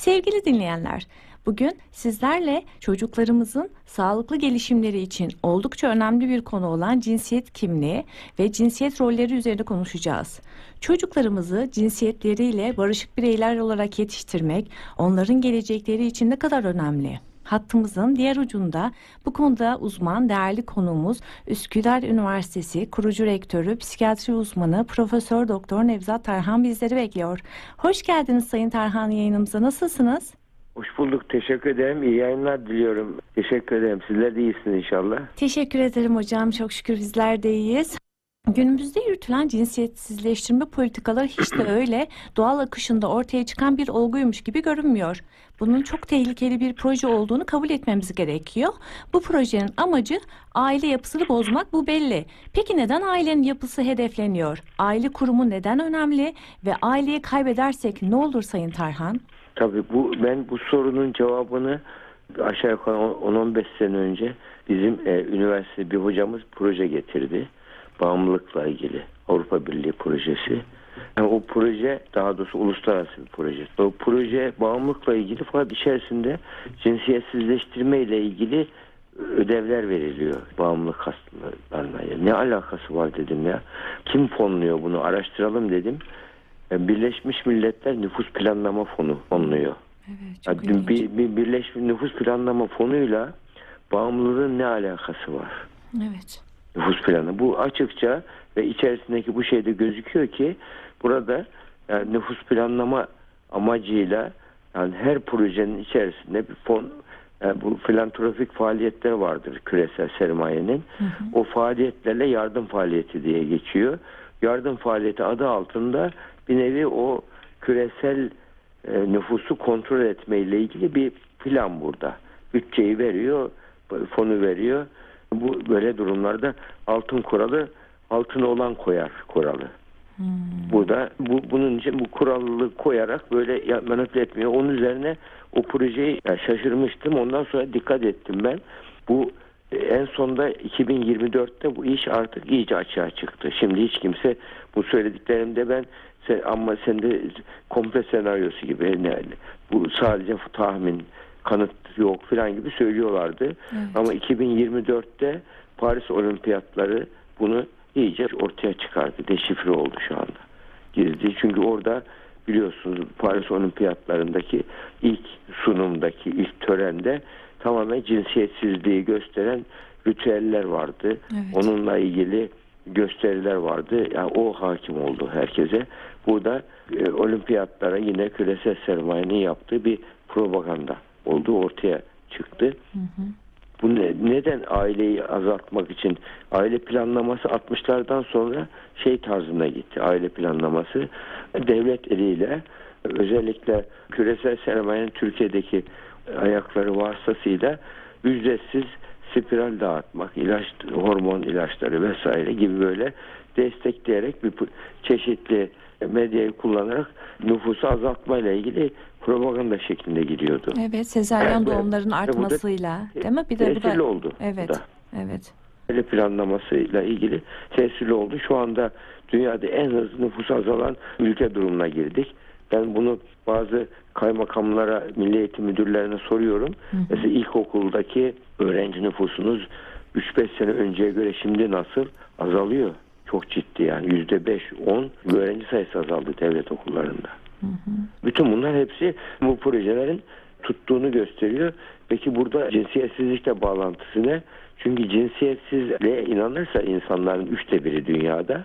Sevgili dinleyenler, bugün sizlerle çocuklarımızın sağlıklı gelişimleri için oldukça önemli bir konu olan cinsiyet kimliği ve cinsiyet rolleri üzerinde konuşacağız. Çocuklarımızı cinsiyetleriyle barışık bireyler olarak yetiştirmek onların gelecekleri için ne kadar önemli? Hattımızın diğer ucunda bu konuda uzman değerli konuğumuz Üsküdar Üniversitesi kurucu rektörü, psikiyatri uzmanı Profesör Doktor Nevzat Tarhan bizleri bekliyor. Hoş geldiniz Sayın Tarhan yayınımıza. Nasılsınız? Hoş bulduk. Teşekkür ederim. İyi yayınlar diliyorum. Teşekkür ederim. Sizler de iyisiniz inşallah. Teşekkür ederim hocam. Çok şükür bizler de iyiyiz. Günümüzde yürütülen cinsiyetsizleştirme politikaları hiç de öyle doğal akışında ortaya çıkan bir olguymuş gibi görünmüyor. Bunun çok tehlikeli bir proje olduğunu kabul etmemiz gerekiyor. Bu projenin amacı aile yapısını bozmak bu belli. Peki neden ailenin yapısı hedefleniyor? Aile kurumu neden önemli ve aileyi kaybedersek ne olur Sayın Tarhan? Tabii bu ben bu sorunun cevabını aşağı yukarı 10-15 sene önce bizim e, üniversite bir hocamız proje getirdi. Bağımlılıkla ilgili Avrupa Birliği projesi. Yani o proje daha doğrusu uluslararası bir proje. O proje bağımlılıkla ilgili fakat içerisinde cinsiyetsizleştirme ile ilgili ödevler veriliyor bağımlılık hastalarına. Ne alakası var dedim ya. Kim fonluyor bunu araştıralım dedim. Birleşmiş Milletler Nüfus Planlama Fonu fonluyor. Evet, Yani bir, bir Birleşmiş Nüfus Planlama Fonu'yla bağımlılığın ne alakası var? Evet. Nüfus planı. Bu açıkça ve içerisindeki bu şeyde gözüküyor ki burada yani nüfus planlama amacıyla yani her projenin içerisinde bir fon yani bu filantropik faaliyetler vardır küresel sermayenin. O faaliyetlerle yardım faaliyeti diye geçiyor. Yardım faaliyeti adı altında bir nevi o küresel e, nüfusu kontrol etme ile ilgili bir plan burada. Bütçeyi veriyor, fonu veriyor. Bu böyle durumlarda altın kuralı altın olan koyar kuralı. Hmm. Burada bu bunun için bu kuralı koyarak böyle ya- manipüle etmiyor. Onun üzerine o projeyi ya şaşırmıştım. Ondan sonra dikkat ettim ben. Bu e, en sonda 2024'te bu iş artık iyice açığa çıktı. Şimdi hiç kimse bu söylediklerimde ben sen, ama sen de komple senaryosu gibi ne, bu sadece tahmin kanıt yok falan gibi söylüyorlardı. Evet. Ama 2024'te Paris Olimpiyatları bunu iyice ortaya çıkardı. Deşifre oldu şu anda. Gizli. Çünkü orada biliyorsunuz Paris Olimpiyatlarındaki ilk sunumdaki ilk törende tamamen cinsiyetsizliği gösteren ritüeller vardı. Evet. Onunla ilgili gösteriler vardı. Yani o hakim oldu herkese. Burada e, olimpiyatlara yine küresel sermayenin yaptığı bir propaganda olduğu ortaya çıktı. Bu ne- neden aileyi azaltmak için? Aile planlaması 60'lardan sonra şey tarzına gitti aile planlaması. Devlet eliyle özellikle küresel sermayenin Türkiye'deki ayakları vasıtasıyla ücretsiz spiral dağıtmak, ilaç, hormon ilaçları vesaire gibi böyle destekleyerek bir çeşitli medyayı kullanarak nüfusu azaltmayla ilgili propaganda şeklinde gidiyordu. Evet, sezaryen doğumların artmasıyla, değil mi? Bir de bu da oldu. Evet. da. Evet. Aile planlamasıyla ilgili tesirli oldu. Şu anda dünyada en hızlı nüfus azalan ülke durumuna girdik. Ben bunu bazı kaymakamlara, milli eğitim müdürlerine soruyorum. Mesela ilkokuldaki öğrenci nüfusunuz 3-5 sene önceye göre şimdi nasıl? Azalıyor. Çok ciddi yani yüzde beş, on öğrenci sayısı azaldı devlet okullarında. Bütün bunlar hepsi bu projelerin tuttuğunu gösteriyor. Peki burada cinsiyetsizlikle bağlantısı ne? Çünkü cinsiyetsizliğe inanırsa insanların üçte biri dünyada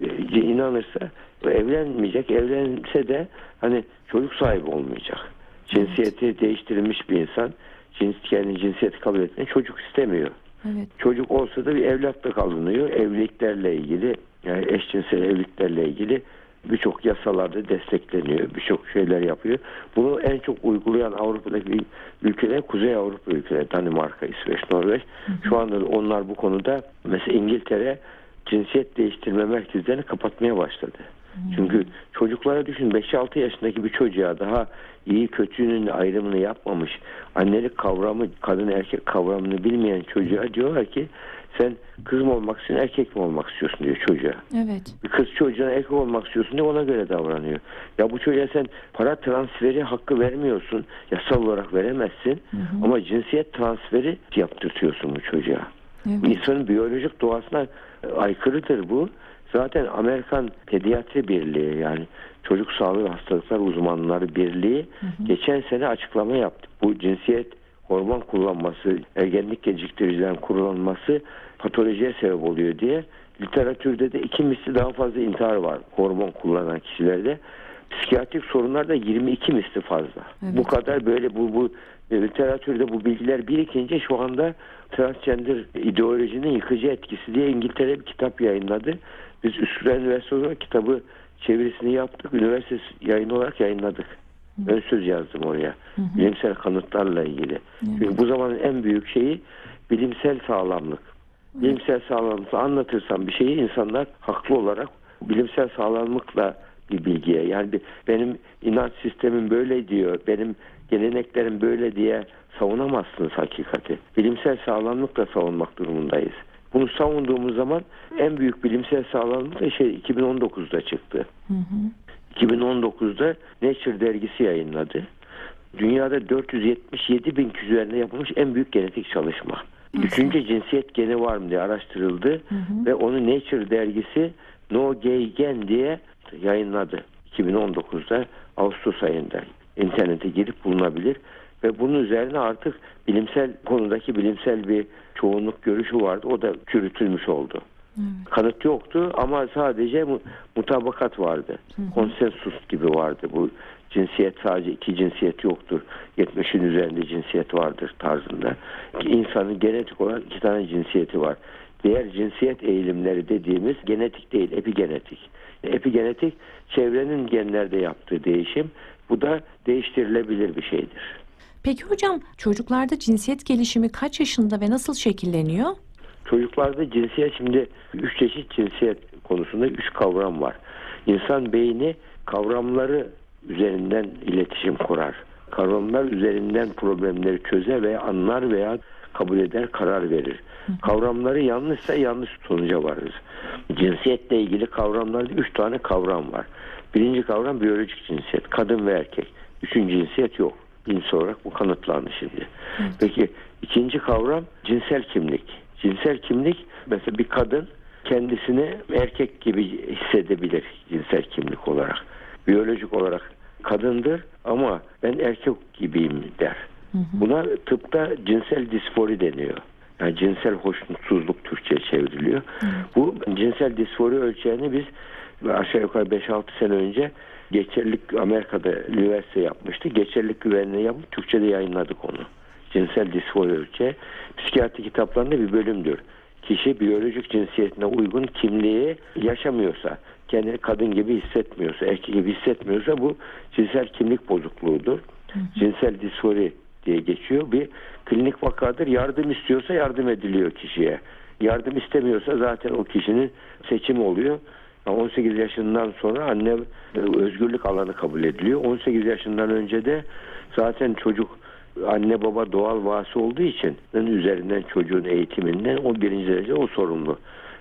e, inanırsa evlenmeyecek. Evlense de hani çocuk sahibi olmayacak. Cinsiyeti değiştirilmiş bir insan cins, kendi cinsiyeti kabul etmeyi çocuk istemiyor. Evet. Çocuk olsa da bir evlatlık alınıyor. Evliliklerle ilgili yani eşcinsel evliliklerle ilgili birçok yasalarda destekleniyor. Birçok şeyler yapıyor. Bunu en çok uygulayan Avrupa'daki ülkeler Kuzey Avrupa ülkeleri. Danimarka, İsveç, Norveç. Şu anda da onlar bu konuda mesela İngiltere cinsiyet değiştirme merkezlerini kapatmaya başladı. Çünkü çocuklara düşün 5-6 yaşındaki bir çocuğa daha iyi kötünün ayrımını yapmamış annelik kavramı kadın erkek kavramını bilmeyen çocuğa diyorlar ki Sen kız mı olmak istiyorsun erkek mi olmak istiyorsun diyor çocuğa. Evet. Bir kız çocuğuna erkek olmak istiyorsun diye ona göre davranıyor. Ya bu çocuğa sen para transferi hakkı vermiyorsun. Yasal olarak veremezsin. Ama cinsiyet transferi yaptırtıyorsun bu çocuğa. Evet. İnsanın biyolojik doğasına e, aykırıdır bu. Zaten Amerikan Pediatri Birliği yani Çocuk Sağlığı ve Hastalıklar Uzmanları Birliği geçen sene açıklama yaptı. Bu cinsiyet hormon kullanması, ergenlik geciktiricilerin kullanılması patolojiye sebep oluyor diye literatürde de iki misli daha fazla intihar var hormon kullanan kişilerde. Psikiyatrik sorunlar da 22 misli fazla. Evet. Bu kadar böyle bu bu e, literatürde bu bilgiler birikince şu anda transgender ideolojinin yıkıcı etkisi diye İngiltere bir kitap yayınladı. Biz Üsküdar Üniversitesi olarak kitabı çevirisini yaptık. Üniversite yayını olarak yayınladık. Ön söz yazdım oraya. Bilimsel kanıtlarla ilgili. Çünkü bu zamanın en büyük şeyi bilimsel sağlamlık. Bilimsel sağlamlıkla anlatırsam bir şeyi insanlar haklı olarak bilimsel sağlamlıkla bir bilgiye yani bir- benim inanç sistemim böyle diyor, benim geleneklerim böyle diye savunamazsınız hakikati. Bilimsel sağlamlıkla savunmak durumundayız. Bunu savunduğumuz zaman en büyük bilimsel sağlamlık da şey 2019'da çıktı. 2019'da Nature dergisi yayınladı. Dünyada 477 bin kişi üzerinde yapılmış en büyük genetik çalışma. Üçüncü cinsiyet geni var mı diye araştırıldı ve onu Nature dergisi No Gay Gen diye yayınladı. 2019'da Ağustos ayında internete girip bulunabilir ve bunun üzerine artık bilimsel konudaki bilimsel bir çoğunluk görüşü vardı. O da çürütülmüş oldu. Kanıt yoktu ama sadece mu- mutabakat vardı. Konsensus gibi vardı. Bu cinsiyet sadece iki cinsiyet yoktur. 70'in üzerinde cinsiyet vardır tarzında. İnsanın genetik olarak iki tane cinsiyeti var. Diğer cinsiyet eğilimleri dediğimiz genetik değil, epigenetik. Epigenetik çevrenin genlerde yaptığı değişim. Bu da değiştirilebilir bir şeydir. Peki hocam çocuklarda cinsiyet gelişimi kaç yaşında ve nasıl şekilleniyor? Çocuklarda cinsiyet şimdi üç çeşit cinsiyet konusunda üç kavram var. İnsan beyni kavramları üzerinden iletişim kurar. Kavramlar üzerinden problemleri çözer veya anlar veya kabul eder, karar verir. Kavramları yanlışsa yanlış sonuca varır. Cinsiyetle ilgili kavramlarda üç tane kavram var. Birinci kavram biyolojik cinsiyet, kadın ve erkek. Üçüncü cinsiyet yok. Bilimsel olarak bu kanıtlandı şimdi. Peki ikinci kavram cinsel kimlik. Cinsel kimlik mesela bir kadın kendisini erkek gibi hissedebilir cinsel kimlik olarak. Biyolojik olarak kadındır ama ben erkek gibiyim der. Buna tıpta cinsel disfori deniyor. Yani cinsel hoşnutsuzluk Türkçe çevriliyor. Bu cinsel disfori ölçeğini biz aşağı yukarı 5-6 sene önce geçerlilik Amerika'da üniversite yapmıştı. Geçerlilik güvenliği yapıp Türkçe'de yayınladık onu. Cinsel disfori ölçeği. Psikiyatri kitaplarında bir bölümdür. Kişi biyolojik cinsiyetine uygun kimliği yaşamıyorsa, kendini kadın gibi hissetmiyorsa, erkek gibi hissetmiyorsa bu cinsel kimlik bozukluğudur. Cinsel disfori diye geçiyor. Bir klinik vakadır. Yardım istiyorsa yardım ediliyor kişiye. Yardım istemiyorsa zaten o kişinin seçimi oluyor. 18 yaşından sonra anne e, özgürlük alanı kabul ediliyor. 18 yaşından önce de zaten çocuk anne baba doğal vasi olduğu için üzerinden çocuğun eğitiminden o birinci derece o sorumlu.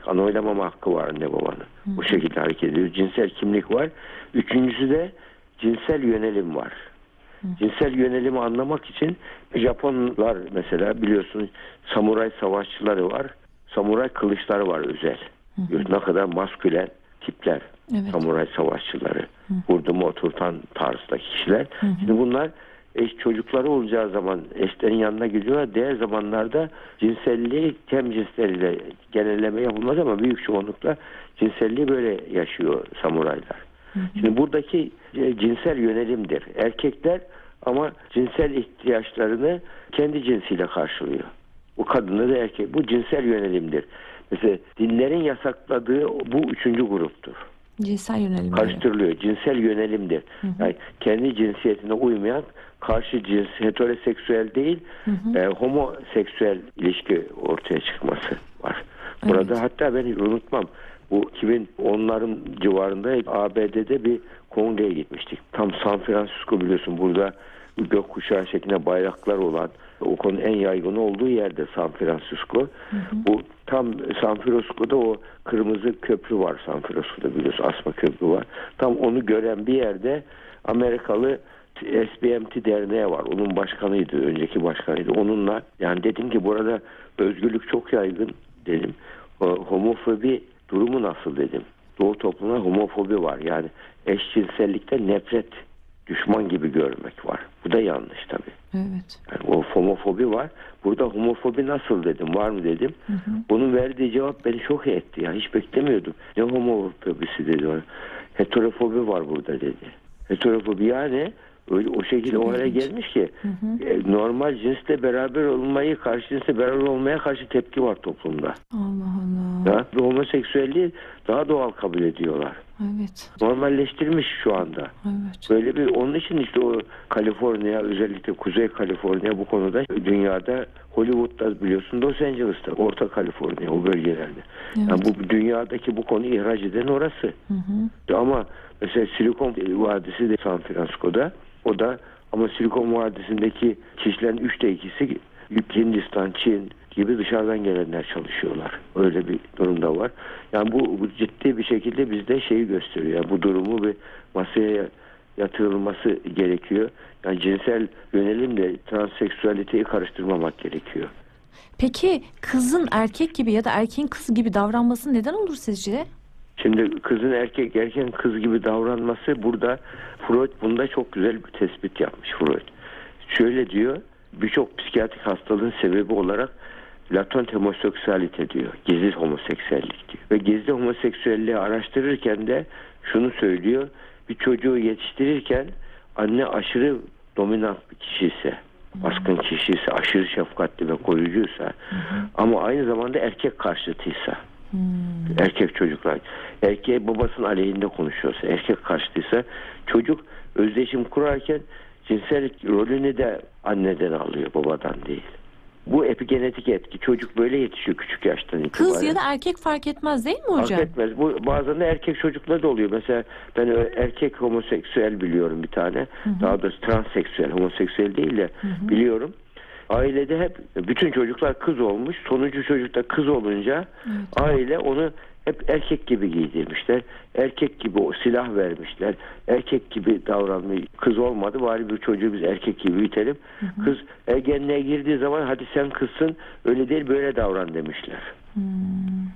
Oylamama hakkı var anne babanın. Bu şekilde hareket ediyor. Cinsel kimlik var. Üçüncüsü de cinsel yönelim var. Cinsel yönelimi anlamak için Japonlar mesela biliyorsunuz samuray savaşçıları var. Samuray kılıçları var özel. Ne kadar maskülen tipler. Evet. Samuray savaşçıları. Vurdumu oturtan tarzdaki kişiler. Şimdi bunlar eş çocukları olacağı zaman eşlerin yanına gidiyorlar. Diğer zamanlarda cinselliği tem cinsleriyle genelleme yapılmaz ama büyük çoğunlukla cinselliği böyle yaşıyor samuraylar. Şimdi buradaki e, cinsel yönelimdir. Erkekler ama cinsel ihtiyaçlarını kendi cinsiyle karşılıyor. Bu kadını da erkek. Bu cinsel yönelimdir. Mesela dinlerin yasakladığı bu üçüncü gruptur. Cinsel yönelim. Karıştırılıyor. Cinsel yönelimdir. Yani kendi cinsiyetine uymayan karşı cins heteroseksüel değil e, homoseksüel ilişki ortaya çıkması var. Burada Evet. hatta ben unutmam bu 2010'ların civarında ABD'de bir Kongre'ye gitmiştik. Tam San Francisco biliyorsun burada gökkuşağı şeklinde bayraklar olan o konu en yaygın olduğu yerde San Francisco. Bu tam San Francisco'da o kırmızı köprü var San Francisco'da biliyorsun asma köprü var. Tam onu gören bir yerde Amerikalı SBMT derneği var. Onun başkanıydı, önceki başkanıydı. Onunla yani dedim ki burada özgürlük çok yaygın dedim. O, Homofobi durumu nasıl dedim. Doğu toplumunda homofobi var. Yani eşcinsellikte nefret, düşman gibi görmek var. Bu da yanlış tabii. Evet. Yani o homofobi var. Burada homofobi nasıl dedim, var mı dedim. Bunun verdiği cevap beni şok etti. Ya hiç beklemiyordum. Ne homofobisi dedi ona. Heterofobi var burada dedi. Heterofobi yani öyle o şekilde Çok o hale gelmiş ki e, normal cinsle beraber olmayı karşı cinsle beraber olmaya karşı tepki var toplumda. Allah Allah. Ya, homoseksüelliği daha doğal kabul ediyorlar. Evet. Normalleştirmiş şu anda. Evet. Böyle bir onun için işte o Kaliforniya özellikle Kuzey Kaliforniya bu konuda dünyada Hollywood'da biliyorsun Los Angeles'ta Orta Kaliforniya o bölgelerde. Evet. Yani bu dünyadaki bu konuyu ihraç eden orası. Hı hı. Ama mesela Silikon Vadisi de San Francisco'da o da ama Silikon Vadisi'ndeki kişilerin üçte ikisi Hindistan, Çin gibi dışarıdan gelenler çalışıyorlar. Öyle bir durumda var. Yani bu, bu ciddi bir şekilde bizde şeyi gösteriyor. Yani bu durumu bir masaya yatırılması gerekiyor. Yani cinsel yönelimle transseksüaliteyi karıştırmamak gerekiyor. Peki kızın erkek gibi ya da erkeğin kız gibi davranması neden olur sizce? Şimdi kızın erkek erken kız gibi davranması burada Freud bunda çok güzel bir tespit yapmış Freud. Şöyle diyor birçok psikiyatrik hastalığın sebebi olarak latent homoseksüalite diyor. Gizli homoseksüellik diyor. Ve gizli homoseksüelliği araştırırken de şunu söylüyor. Bir çocuğu yetiştirirken anne aşırı dominant bir kişiyse, baskın kişiyse, aşırı şefkatli ve koruyucuysa ama aynı zamanda erkek karşıtıysa erkek çocuklar erkeğe babasının aleyhinde konuşuyorsa erkek karşıtıysa çocuk özdeşim kurarken cinsel rolünü de anneden alıyor babadan değil. Bu epigenetik etki. Çocuk böyle yetişiyor küçük yaştan itibaren. Kız ya da erkek fark etmez değil mi hocam? Fark etmez. Bu bazen de erkek çocuklar da oluyor. Mesela ben erkek homoseksüel biliyorum bir tane. Daha doğrusu transseksüel, homoseksüel değil de biliyorum. Ailede hep bütün çocuklar kız olmuş. Sonuncu çocuk da kız olunca aile onu hep erkek gibi giydirmişler. Erkek gibi silah vermişler. Erkek gibi davranmayı kız olmadı. Bari bir çocuğu biz erkek gibi büyütelim. Kız ergenliğe girdiği zaman hadi sen kızsın öyle değil böyle davran demişler.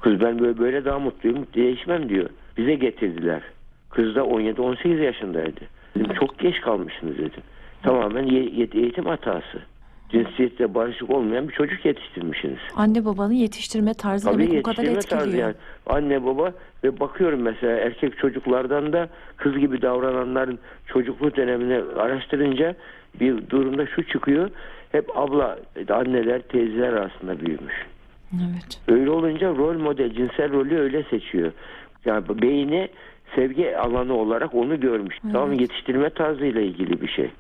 Kız ben böyle böyle daha mutluyum değişmem diyor. Bize getirdiler. Kız da 17-18 yaşındaydı. Dedim çok geç kalmışsınız dedim. Tamamen eğitim hatası. Cinsiyetle barışık olmayan bir çocuk yetiştirmişsiniz. Anne babanın yetiştirme tarzı Tabii demek bu kadar yetiştirme tarzı etkiliyor. yani. Anne baba ve bakıyorum mesela erkek çocuklardan da kız gibi davrananların çocukluk dönemini araştırınca bir durumda şu çıkıyor. Hep abla, anneler, teyzeler arasında büyümüş. Evet. Öyle olunca rol model, cinsel rolü öyle seçiyor. Yani beyni sevgi alanı olarak onu görmüş. Tamam yetiştirme tarzıyla ilgili bir şey.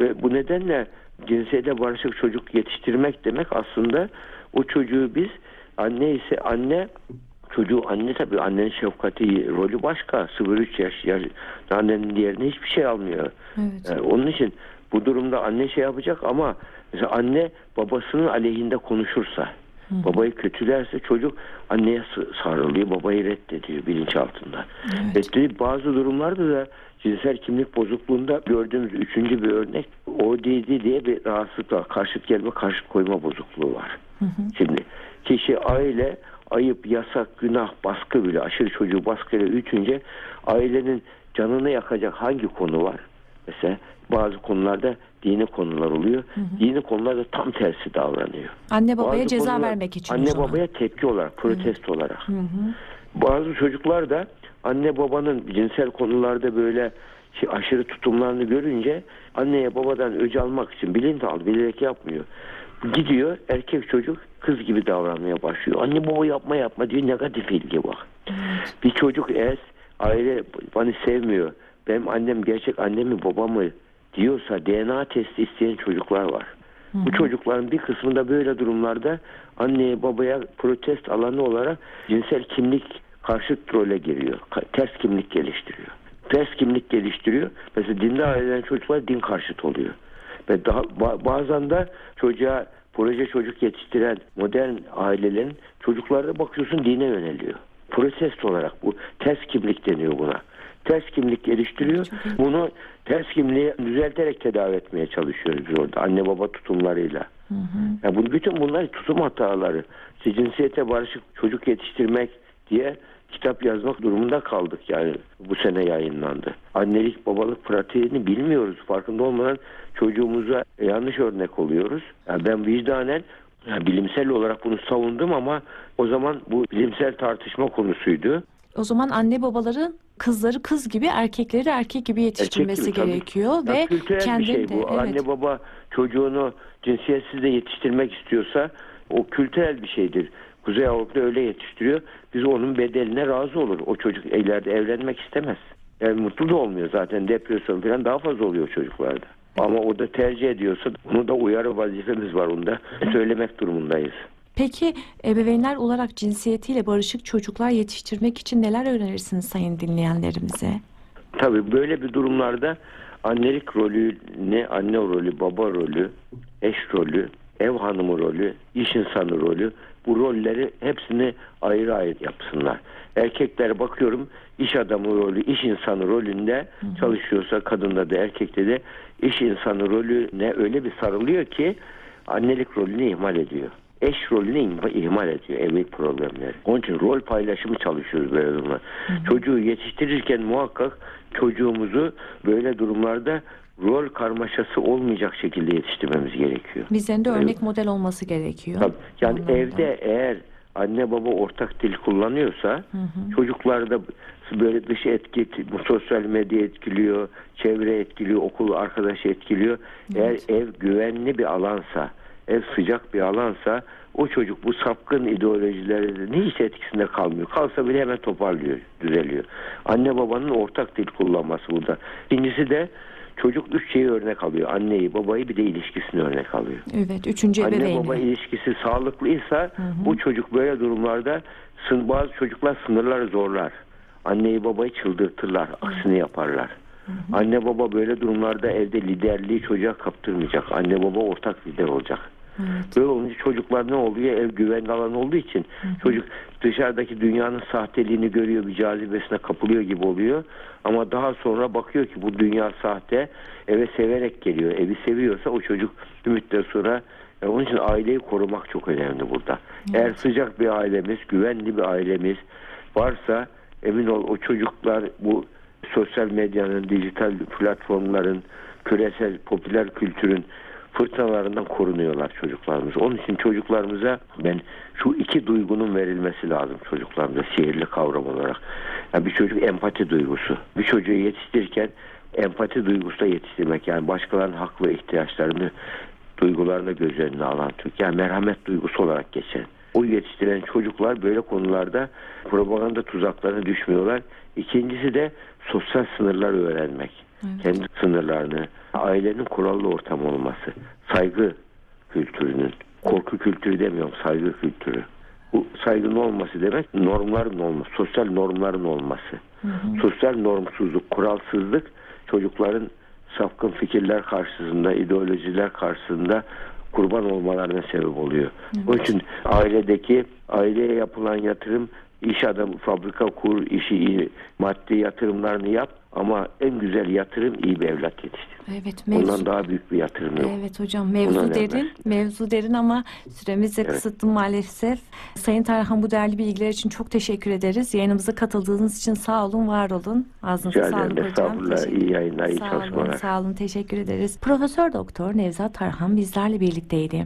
Ve bu nedenle cinsiyete barışık çocuk yetiştirmek demek aslında o çocuğu biz anne ise anne çocuğu anne tabii annenin şefkati rolü başka 0-3 yaş, yaş annenin diğerine hiçbir şey almıyor. Evet. Yani onun için bu durumda anne şey yapacak ama mesela anne babasının aleyhinde konuşursa babayı kötülerse çocuk anneye sarılıyor babayı reddediyor bilinçaltında. Evet. Ve bazı durumlarda da cinsel kimlik bozukluğunda gördüğümüz üçüncü bir örnek ODD diye bir rahatsızlık var. Karşıt gelme karşıt koyma bozukluğu var. Şimdi kişi aile ayıp, yasak, günah, baskı bile aşırı çocuğu baskıyla ütünce ailenin canını yakacak hangi konu var? Mesela bazı konularda dini konular oluyor. Dini konularda tam tersi davranıyor. Anne babaya Bazı ceza konular- vermek için Anne babaya tepki olarak, protesto olarak. Bazı çocuklar da anne babanın cinsel konularda böyle şey, aşırı tutumlarını görünce anneye babadan öc almak için bilinç al, bilerek yapmıyor. Gidiyor erkek çocuk kız gibi davranmaya başlıyor. Anne baba yapma yapma diyor negatif ilgi bak. Bir çocuk eğer aile beni sevmiyor. Benim annem gerçek annem mi babam mı diyorsa DNA testi isteyen çocuklar var. Bu çocukların bir kısmında böyle durumlarda anneye babaya protest alanı olarak cinsel kimlik karşıt role giriyor. Ters kimlik geliştiriyor. ters kimlik geliştiriyor. Mesela dinde ailelerin çocuklar din karşıtı oluyor. Ve daha ba- bazen de çocuğa proje çocuk yetiştiren modern ailelerin çocuklarda bakıyorsun dine yöneliyor. Protest olarak bu ters kimlik deniyor buna. Ters kimlik geliştiriyor. Bunu ters kimliği düzelterek tedavi etmeye çalışıyoruz biz orada anne baba tutumlarıyla. Ya bu bütün bunlar tutum hataları. İşte cinsiyete barışık çocuk yetiştirmek diye kitap yazmak durumunda kaldık yani bu sene yayınlandı. Annelik babalık pratiğini bilmiyoruz. Farkında olmadan çocuğumuza yanlış örnek oluyoruz. Yani ben vicdanen yani bilimsel olarak bunu savundum ama o zaman bu bilimsel tartışma konusuydu. O zaman anne babaların kızları kız gibi, erkekleri erkek gibi yetiştirmesi Erkek gibi tabii. gerekiyor Ya ve kültürel bir kendini şey bu. Anne baba çocuğunu cinsiyetsiz de yetiştirmek istiyorsa o kültürel bir şeydir. Kuzey Avrupa öyle yetiştiriyor. Biz onun bedeline razı olur. O çocuk ileride evlenmek istemez. Yani mutlu da olmuyor zaten. Depresyon falan daha fazla oluyor çocuklarda. Ama o da tercih ediyorsa onu da uyarı vazifemiz var. Onu da söylemek durumundayız. Peki ebeveynler olarak cinsiyetiyle barışık çocuklar yetiştirmek için neler önerirsiniz sayın dinleyenlerimize? Tabii böyle bir durumlarda annelik rolü, ne anne rolü, baba rolü, eş rolü, ev hanımı rolü, iş insanı rolü bu rolleri hepsini ayrı ayrı yapsınlar. Erkekler bakıyorum iş adamı rolü, iş insanı rolünde çalışıyorsa kadında da erkekte de iş insanı rolüne öyle bir sarılıyor ki annelik rolünü ihmal ediyor. Eş rolünü ihma- ihmal ediyor evlilik problemleri. Onun için rol paylaşımı çalışıyoruz böyle durumlar. Çocuğu yetiştirirken muhakkak çocuğumuzu böyle durumlarda rol karmaşası olmayacak şekilde yetiştirmemiz gerekiyor. Bizlerin de örnek model olması gerekiyor. Tabii. Yani Anlamda. evde eğer anne baba ortak dil kullanıyorsa çocuklarda böyle dış etki, bu sosyal medya etkiliyor, çevre etkiliyor, okul arkadaşı etkiliyor. Eğer ev güvenli bir alansa, ev sıcak bir alansa o çocuk bu sapkın ideolojilerin hiç etkisinde kalmıyor. Kalsa bile hemen toparlıyor, düzeliyor. Anne babanın ortak dil kullanması burada. İkincisi de çocuk üç şeyi örnek alıyor. Anneyi, babayı bir de ilişkisini örnek alıyor Evet, üçüncü anne ebeveyni. baba ilişkisi sağlıklıysa bu çocuk böyle durumlarda bazı çocuklar sınırları zorlar. Anneyi babayı çıldırtırlar, aksini yaparlar. Anne baba böyle durumlarda evde liderliği çocuğa kaptırmayacak. Anne baba ortak lider olacak. Evet. Böyle olunca çocuklar ne oluyor? Ev güvenli alan olduğu için çocuk dışarıdaki dünyanın sahteliğini görüyor, bir cazibesine kapılıyor gibi oluyor. Ama daha sonra bakıyor ki bu dünya sahte, eve severek geliyor. Evi seviyorsa o çocuk bir müddet sonra yani onun için aileyi korumak çok önemli burada. Eğer sıcak bir ailemiz, güvenli bir ailemiz varsa emin ol o çocuklar bu sosyal medyanın, dijital platformların, küresel popüler kültürün fırtınalarından korunuyorlar çocuklarımız. Onun için çocuklarımıza ben şu iki duygunun verilmesi lazım çocuklarımıza sihirli kavram olarak. Yani bir çocuk empati duygusu. Bir çocuğu yetiştirirken empati duygusu da yetiştirmek. Yani başkalarının hak ve ihtiyaçlarını, duygularını göz önüne alan Türk. Yani merhamet duygusu olarak geçen. O yetiştiren çocuklar böyle konularda propaganda tuzaklarına düşmüyorlar. İkincisi de sosyal sınırlar öğrenmek. Kendi sınırlarını, ailenin kurallı ortam olması, saygı kültürünün, korku kültürü demiyorum, saygı kültürü. Bu saygının olması demek normların olması, sosyal normların olması. Sosyal normsuzluk, kuralsızlık çocukların sapkın fikirler karşısında, ideolojiler karşısında kurban olmalarına sebep oluyor. Onun için ailedeki aileye yapılan yatırım iş adamı fabrika kur, işi iyi, maddi yatırımlarını yap ama en güzel yatırım iyi bir evlat yetiştir. Evet, mevzu, Ondan daha büyük bir yatırım yok. Evet hocam mevzu derin, mevzu derin ama süremiz de Evet. kısıtlı maalesef. Sayın Tarhan bu değerli bilgiler için çok teşekkür ederiz. Yayınımıza katıldığınız için sağ olun, var olun. Ağzınıza Rica sağlık ederim. hocam. Estağfurullah. Teşekkür- İyi yayınlar, iyi sağ çalışmalar. Olun, sağ olun, teşekkür ederiz. Profesör Doktor Nevzat Tarhan bizlerle birlikteydi.